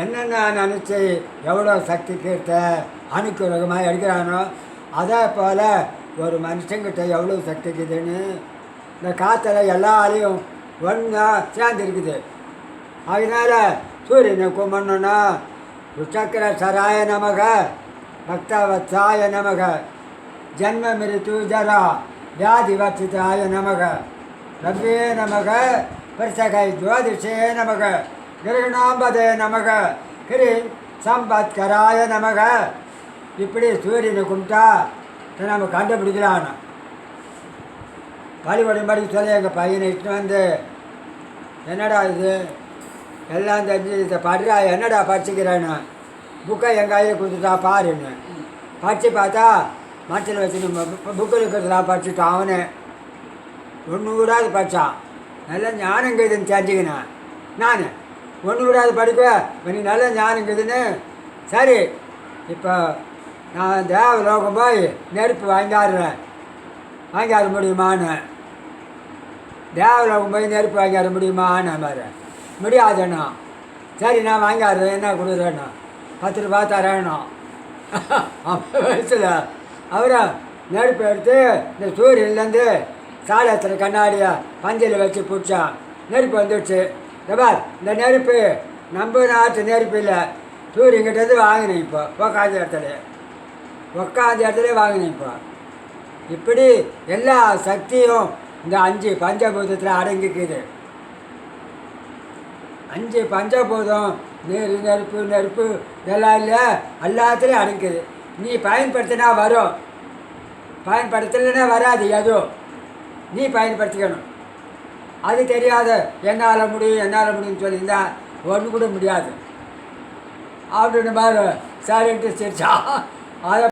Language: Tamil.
என்னென்ன நினச்சி எவ்வளோ சக்தி கீர்த்த அணுக்குரகமாக எடுக்கிறானோ அதே போல் ஒரு மனுஷங்கிட்ட எவ்வளோ சக்தி இருக்குதுன்னு இந்த காற்றுல எல்லாரையும் ஒன்றா சேர்ந்துருக்குது அதனால் சூரியனை கும்பிடணும்னா ருச்சக்கர சராய நமக பக்தவத்சாய நமக ஜன்ம மிருத்து ஜரா வியாதி வர்த்திதாய நமக ரவ்யே நமக பரிசகை ஜோதிஷே நமக. கிரகணாம்பதே நமக. கிரி சம்பத்கராய நமக. இப்படி சூரியனை கும்பிட்டா நம்ம நம்ம கண்டுபிடிக்கலாம் படி சொல்லி எங்கள் பையனை இட்டு வந்து என்னடா இது? எல்லாம் தெரிஞ்சு இதை படுறா என்னடா படிச்சுக்கிறேன்னு புக்கை என் கையில் கொடுத்துட்டா பாருன்னு. படித்து பார்த்தா மரத்தில் வச்சு புக்கில் இருக்கிறதா படிச்சுட்டான் அவனே. ஒன்று கூடாது படித்தான் நல்ல ஞானங்குதுன்னு தெரிஞ்சுக்கினேன். நான். ஒன்று விடாது படிக்க நீ நல்ல ஞானங்குதுன்னு சரி இப்போ நான் தேவலோகம் போய் நெருப்பு வாங்கிடுறேன் வாங்கிட முடியுமான்னு. தேவலோகம் போய் நெருப்பு வாங்கிட முடியுமான்னு மாதிரி முடியாதுண்ணா சரி நான் வாங்கிடுறேன் என்ன கொடுக்குறேண்ணா பத்து ரூபா தரேண்ணா வயசில் அவரை நெருப்பு எடுத்து இந்த சூரியன்லேருந்து சாலத்தில் கண்ணாடியை பஞ்சலில் வச்சு பிடிச்சான். நெருப்பு வந்துடுச்சு. பார் இந்த நெருப்பு நம்ம நாட்டு நெருப்பு இல்லை சூரியன்கிட்டேருந்து வாங்கினேன் இப்போ உக்காந்த இடத்துல. உக்காந்த இடத்துல வாங்கினேன் இப்போ. இப்படி எல்லா சக்தியும் இந்த அஞ்சு பஞ்சபூதத்தில் அடங்கிக்குது. அஞ்சு பஞ்சபூதம் நீர் நெருப்பு நெருப்பு இதெல்லாம் இல்லை எல்லாத்துலேயும் அடங்குது நீ பயன்படுத்தினா வரும். பயன்படுத்தலைன்னா வராது எதுவும். நீ பயன்படுத்திக்கணும். அது தெரியாது என்னால் முடியும் என்னால் முடியும்னு சொல்லியிருந்தா ஒன்று கூட முடியாது. அப்படின்னு மாதிரி சரின்ட்டு சிரிச்சா அதை